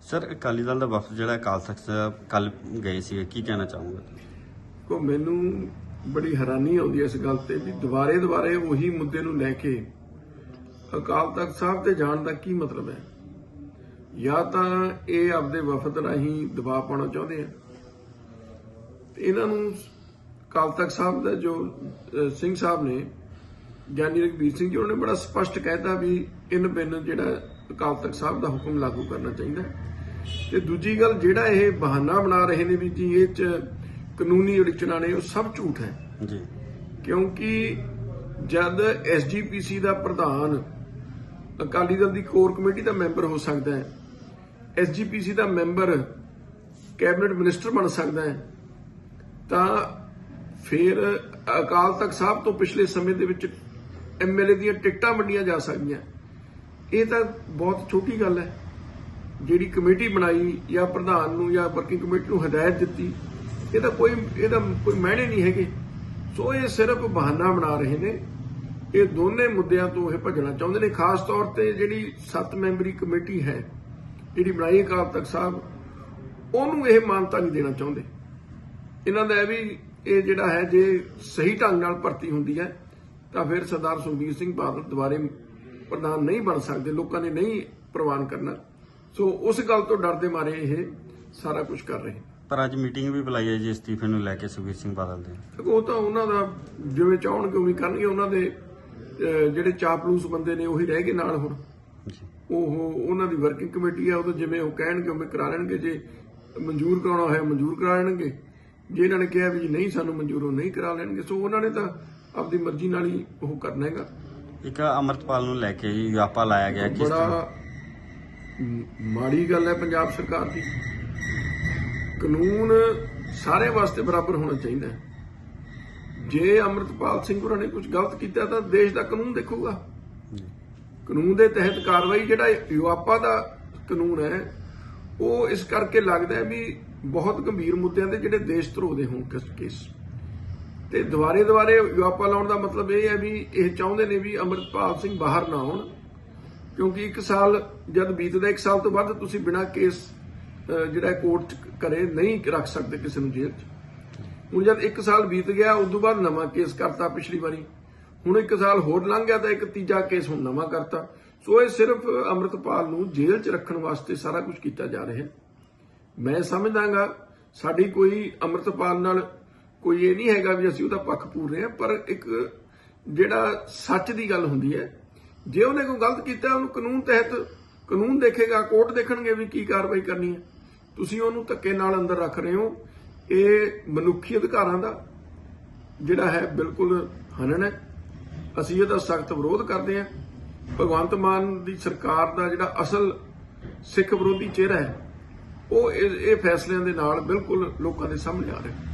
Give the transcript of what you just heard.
Sir, Akali Dal ਦਾ ਵਫਦ ਜਿਹੜਾ ਅਕਾਲ ਤਖਤ ਕੱਲ ਗਏ ਸੀ ਕੀ ਕਹਿਣਾ ਚਾਹੋਗੇ? ਕੋ ਮੈਨੂੰ ਬੜੀ ਹੈਰਾਨੀ ਆਉਂਦੀ ਹੈ ਇਸ ਗੱਲ ਤੇ ਵੀ ਦੁਬਾਰੇ ਦੁਬਾਰੇ ਉਹੀ ਮੁੱਦੇ ਨੂੰ ਲੈ ਕੇ ਅਕਾਲ ਤਖਤ ਸਾਹਿਬ ਤੇ ਜਾਣ ਦਾ ਕੀ ਮਤਲਬ ਹੈ? ਜਾਂ ਤਾਂ ਇਹ ਆਪਦੇ ਵਫਦ ਰਾਹੀਂ ਦਬਾਅ ਪਾਉਣਾ ਚਾਹੁੰਦੇ ਆ? ਤੇ ਇਹਨਾਂ ਨੂੰ ਅਕਾਲ ਤਖਤ ਸਾਹਿਬ ਦਾ ਜੋ ਸਿੰਘ ਸਾਹਿਬ ਨੇ ਗਿਆਨੀ ਰਘਬੀਰ ਸਿੰਘ ਜੀ, ਉਹਨਾਂ ਨੇ ਬੜਾ ਸਪਸ਼ਟ ਕਹਿਤਾ ਵੀ ਇਨ ਬਿਨ ਜਿਹੜਾ ਅਕਾਲ ਤਖਤ ਸਾਹਿਬ ਦਾ ਹੁਕਮ ਲਾਗੂ ਕਰਨਾ ਚਾਹੀਦਾ। ਤੇ ਦੂਜੀ ਗੱਲ ਜਿਹੜਾ ਇਹ ਬਹਾਨਾ ਬਣਾ ਰਹੇ ਨੇ ਵੀ ਜੀ ਇਹ ਚ ਕਾਨੂੰਨੀ ਅੜਚਣਾ ਨੇ ਉਹ ਸਭ ਝੂਠ ਹੈ। ਜੀ। ਕਿਉਂਕਿ ਜਦ ਐਸਜੀਪੀਸੀ ਦਾ ਪ੍ਰਧਾਨ ਅਕਾਲੀ ਦਲ ਦੀ ਕੋਰ ਕਮੇਟੀ ਦਾ ਮੈਂਬਰ ਹੋ ਸਕਦਾ ਹੈ ਐਸਜੀਪੀਸੀ ਦਾ ਮੈਂਬਰ ਕੈਬਨਿਟ ਮਿਨਿਸਟਰ ਬਣ ਸਕਦਾ ਹੈ ਤਾਂ ਫਿਰ ਅਕਾਲ ਤਖਤ ਸਾਹਿਬ ਤੋਂ ਪਿਛਲੇ ਸਮੇਂ ਦੇ ਵਿੱਚ ਐਮਐਲਏ ਦੀਆਂ ਟਿਕਟਾਂ ਵੰਡੀਆਂ ਜਾ ਸਕਦੀਆਂ। ਇਹ ਤਾਂ ਬਹੁਤ ਛੋਟੀ ਗੱਲ ਹੈ। ਜਿਹੜੀ ਕਮੇਟੀ ਬਣਾਈ ਜਾਂ ਪ੍ਰਧਾਨ ਨੂੰ ਜਾਂ ਵਰਕਿੰਗ ਕਮੇਟੀ ਨੂੰ ਹਦਾਇਤ ਦਿੱਤੀ ਇਹਦਾ ਕੋਈ ਇਹਦਾ ਕੋਈ ਮਾਇਨੇ ਨਹੀਂ ਹੈਗੇ। ਸੋ ਇਹ ਸਿਰਫ ਬਹਾਨਾ ਬਣਾ ਰਹੇ ਨੇ। ਇਹ ਦੋਨੇ ਮੁੱਦਿਆਂ ਤੋਂ ਇਹ ਭੱਜਣਾ ਚਾਹੁੰਦੇ ਨੇ। ਖਾਸ ਤੌਰ ਤੇ ਜਿਹੜੀ 7 ਮੈਂਬਰੀ ਕਮੇਟੀ ਹੈ, ਜਿਹੜੀ ਬਣਾਈ ਅਕਾਲ ਤਖਤ ਸਾਹਿਬ, ਉਹਨੂੰ ਇਹ ਮਾਨਤਾ ਨਹੀਂ ਦੇਣਾ ਚਾਹੁੰਦੇ। ਇਹਨਾਂ ਦਾ ਇਹ ਵੀ, ਇਹ ਜਿਹੜਾ ਹੈ, ਜੇ ਸਹੀ ਢੰਗ ਨਾਲ ਭਰਤੀ ਹੁੰਦੀ ਹੈ, ਤਾਂ ਫਿਰ ਸਰਦਾਰ ਸੁਖਬੀਰ ਸਿੰਘ ਬਾਦਲ ਦੁਬਾਰੇ ਪ੍ਰਧਾਨ ਨਹੀਂ ਬਣ ਸਕਦੇ ਲੋਕਾਂ ਨੇ ਨਹੀਂ ਪ੍ਰਵਾਨ ਕਰਨਾ। ਸੋ ਉਸ ਗੱਲ ਤੋਂ ਡਰਦੇ ਮਾਰੇ ਇਹ ਸਾਰਾ ਕੁਝ ਕਰ ਰਹੇ। ਪਰ ਅੱਜ ਮੀਟਿੰਗ ਵੀ ਬੁਲਾਈ ਹੈ ਜੀ ਅਸਤੀਫੇ ਨੂੰ ਲੈ ਕੇ ਸੁਖਬੀਰ ਸਿੰਘ ਬਾਦਲ ਦੇ। ਉਹ ਤਾਂ ਉਹਨਾਂ ਦਾ ਜਿਵੇਂ ਚਾਹਣਗੇ ਉਵੇਂ ਕਰਨਗੇ ਉਹਨਾਂ ਦੇ ਜਿਹੜੇ ਚਾਪਲੂਸ ਬੰਦੇ ਨੇ ਉਹੀ ਰਹਿ ਗਏ ਨਾਲ ਹੁਣ। ਉਹ ਉਹਨਾਂ ਦੀ ਵਰਕਿੰਗ ਕਮੇਟੀ ਆ ਉਹ ਤਾਂ ਜਿਵੇਂ ਉਹ ਕਹਿਣਗੇ ਉਵੇਂ ਕਰਾ ਲੈਣਗੇ ਜੇ ਮਨਜ਼ੂਰ ਕਰਾਉਣਾ ਹੋਇਆ ਮਨਜ਼ੂਰ ਕਰਾ ਲੈਣਗੇ। ਜੇ ਇਹਨਾਂ ਨੇ ਕਿਹਾ ਵੀ ਨਹੀਂ ਸਾਨੂੰ ਮਨਜ਼ੂਰ ਉਹ ਨਹੀਂ ਕਰਾ ਲੈਣਗੇ ਸੋ ਉਹਨਾਂ ਨੇ ਤਾਂ ਆਪਦੀ ਮਰਜ਼ੀ ਨਾਲ ਹੀ ਉਹ ਕਰਨਾ ਹੈਗਾ। ਇੱਕ ਅਮਰਤਪਾਲ ਨੂੰ ਲੈ ਕੇ ਜੀ ਵਿਆਪਾ ਲਾਇਆ ਗਿਆ ਕਿਸ ਤਰ੍ਹਾਂ? ਬੜਾ ਮਾੜੀ ਗੱਲ ਹੈ ਪੰਜਾਬ ਸਰਕਾਰ ਦੀ। ਕਾਨੂੰਨ ਸਾਰੇ ਵਾਸਤੇ ਬਰਾਬਰ ਹੋਣਾ ਚਾਹੀਦਾ ਹੈ। ਜੇ ਅਮਰਤਪਾਲ ਸਿੰਘ ਹੋਰਾਂ ਨੇ ਕੁਝ ਗਲਤ ਕੀਤਾ ਤਾਂ ਦੇਸ਼ ਦਾ ਕਾਨੂੰਨ ਦੇਖੂਗਾ। ਕਾਨੂੰਨ ਦੇ ਤਹਿਤ ਕਾਰਵਾਈ ਜਿਹੜਾ ਯੂਆਪਾ ਦਾ ਕਾਨੂੰਨ ਹੈ ਉਹ ਇਸ ਕਰਕੇ ਲੱਗਦਾ ਹੈ ਵੀ ਬਹੁਤ ਗੰਭੀਰ ਮੁੱਦਿਆਂ ਦੇ ਜਿਹੜੇ ਦੇਸ਼ ਧਰੋਹ ਦੇ ਹੋਣ ਕਿਸ ਕੇਸ। ਤੇ ਦੁਬਾਰੇ ਦੁਬਾਰੇ ਯੂਆਪਾ ਲਾਉਣ ਦਾ ਮਤਲਬ ਇਹ ਹੈ ਵੀ ਇਹ ਚਾਹੁੰਦੇ ਨੇ ਵੀ ਅਮਰਪਾਲ ਸਿੰਘ ਬਾਹਰ ਨਾ ਆਉਣ, ਕਿਉਂਕਿ ਇੱਕ ਸਾਲ ਜਦ ਬੀਤਦਾ, ਇੱਕ ਸਾਲ ਤੋਂ ਬਾਅਦ ਤੁਸੀਂ ਬਿਨਾਂ ਕੇਸ ਜਿਹੜਾ ਕੋਰਟ ਚ ਕਰੇ ਨਹੀਂ ਰੱਖ ਸਕਦੇ ਕਿਸੇ ਨੂੰ ਜੇਲ੍ਹ 'ਚ। ਹੁਣ ਜਦ ਇੱਕ ਸਾਲ ਬੀਤ ਗਿਆ, ਉਸ ਤੋਂ ਬਾਅਦ ਨਵਾਂ ਕੇਸ ਕਰਤਾ ਪਿਛਲੀ ਵਾਰੀ। ਹੁਣ ਇੱਕ ਸਾਲ ਹੋਰ ਲੰਘ ਗਿਆ ਤਾਂ ਇੱਕ ਤੀਜਾ ਕੇਸ ਹੁਣ ਨਵਾਂ ਕਰਤਾ। ਸੋ ਇਹ ਸਿਰਫ ਅੰਮ੍ਰਿਤਪਾਲ ਨੂੰ ਜੇਲ੍ਹ 'ਚ ਰੱਖਣ ਵਾਸਤੇ ਸਾਰਾ ਕੁਝ ਕੀਤਾ ਜਾ ਰਿਹਾ ਹੈ। ਮੈਂ ਸਮਝਦਾਗਾ, ਸਾਡੀ ਕੋਈ ਅੰਮ੍ਰਿਤਪਾਲ ਨਾਲ ਕੋਈ ਇਹ ਨਹੀਂ ਹੈਗਾ ਵੀ ਅਸੀਂ ਉਹਦਾ ਪੱਖ ਪੂਰ ਰਹੇ ਹਾਂ, ਪਰ ਇੱਕ ਜਿਹੜਾ ਸੱਚ ਦੀ ਗੱਲ ਹੁੰਦੀ ਹੈ, ਜੇ ਉਹਨੇ ਕੋਈ ਗਲਤ ਕੀਤਾ, ਉਹਨੂੰ ਕਾਨੂੰਨ ਤਹਿਤ ਕਾਨੂੰਨ ਦੇਖੇਗਾ, ਕੋਰਟ ਦੇਖਣਗੇ ਵੀ ਕੀ ਕਾਰਵਾਈ ਕਰਨੀ ਹੈ। ਤੁਸੀਂ ਉਹਨੂੰ ਧੱਕੇ ਨਾਲ ਅੰਦਰ ਰੱਖ ਰਹੇ ਹੋ। ਇਹ ਮਨੁੱਖੀ ਅਧਿਕਾਰਾਂ ਦਾ ਜਿਹੜਾ ਹੈ, ਬਿਲਕੁਲ ਹਨਨ ਹੈ। ਅਸੀਂ ਇਹਦਾ ਸਖਤ ਵਿਰੋਧ ਕਰਦੇ ਹਾਂ। ਭਗਵੰਤ ਮਾਨ ਦੀ ਸਰਕਾਰ ਦਾ ਜਿਹੜਾ ਅਸਲ ਸਿੱਖ ਵਿਰੋਧੀ ਚਿਹਰਾ ਹੈ, ਉਹ ਇਹ ਇਹ ਫੈਸਲਿਆਂ ਦੇ ਨਾਲ ਬਿਲਕੁਲ ਲੋਕਾਂ ਦੇ ਸਾਹਮਣੇ ਆ ਰਿਹਾ।